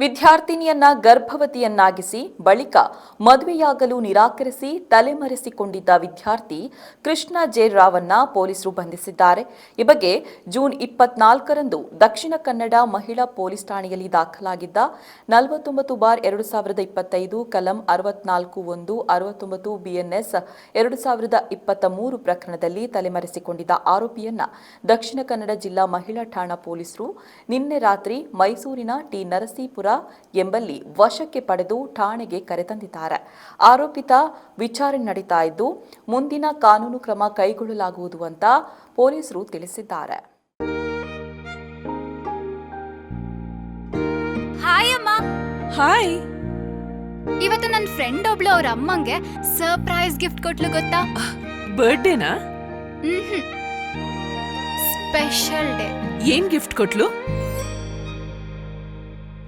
ವಿದ್ಯಾರ್ಥಿನಿಯನ್ನ ಗರ್ಭವತಿಯನ್ನಾಗಿಸಿ ಬಳಿಕ ಮದುವೆಯಾಗಲು ನಿರಾಕರಿಸಿ ತಲೆಮರೆಸಿಕೊಂಡಿದ್ದ ವಿದ್ಯಾರ್ಥಿ ಕೃಷ್ಣ ಜೆ ರಾವನ್ನ ಪೊಲೀಸರು ಬಂಧಿಸಿದ್ದಾರೆ. ಈ ಬಗ್ಗೆ ಜೂನ್ ಇಪ್ಪತ್ನಾಲ್ಕರಂದು ದಕ್ಷಿಣ ಕನ್ನಡ ಮಹಿಳಾ ಪೊಲೀಸ್ ಠಾಣೆಯಲ್ಲಿ ದಾಖಲಾಗಿದ್ದ ನಲವತ್ತೊಂಬತ್ತು ಬಾರ್ ಎರಡು ಸಾವಿರದ ಇಪ್ಪತ್ತೈದು ಕಲಂ ಅರವತ್ನಾಲ್ಕು ಒಂದು ಅರವತ್ತೊಂಬತ್ತು ಬಿಎನ್ಎಸ್ ಎರಡು ಸಾವಿರದ ಇಪ್ಪತ್ತ ಮೂರು ಪ್ರಕರಣದಲ್ಲಿ ತಲೆಮರೆಸಿಕೊಂಡಿದ್ದ ಆರೋಪಿಯನ್ನ ದಕ್ಷಿಣ ಕನ್ನಡ ಜಿಲ್ಲಾ ಮಹಿಳಾ ಠಾಣಾ ಪೊಲೀಸರು ನಿನ್ನೆ ರಾತ್ರಿ ಮೈಸೂರಿನ ಟಿ ನರಸೀಪುರ ಎಂಬಲ್ಲಿ ವಶಕ್ಕೆ ಪಡೆದು ಠಾಣೆಗೆ ಕರೆತಂದಿದ್ದಾರೆ. ಆರೋಪಿತ ವಿಚಾರಣೆ ನಡೀತಾ ಇದ್ದು ಮುಂದಿನ ಕಾನೂನು ಕ್ರಮ ಕೈಗೊಳ್ಳಲಾಗುವುದು ಅಂತ ಪೊಲೀಸರು ತಿಳಿಸಿದ್ದಾರೆ. ಹಾಯ್ ಅಮ್ಮ. ಹಾಯ್ ಇವತ್ತು ನನ್ನ ಫ್ರೆಂಡ್ ಒಬ್ಳು ಅವ್ರ ಅಮ್ಮಂಗೆ ಸರ್ಪ್ರೈಸ್ ಗಿಫ್ಟ್ ಕೊಟ್ಲು ಗೊತ್ತಾ? ಬರ್ಡೇನಾ ಸ್ಪೆಷಲ್ ಡೇ ಏನ್ ಗಿಫ್ಟ್ ಕೊಟ್ಲು?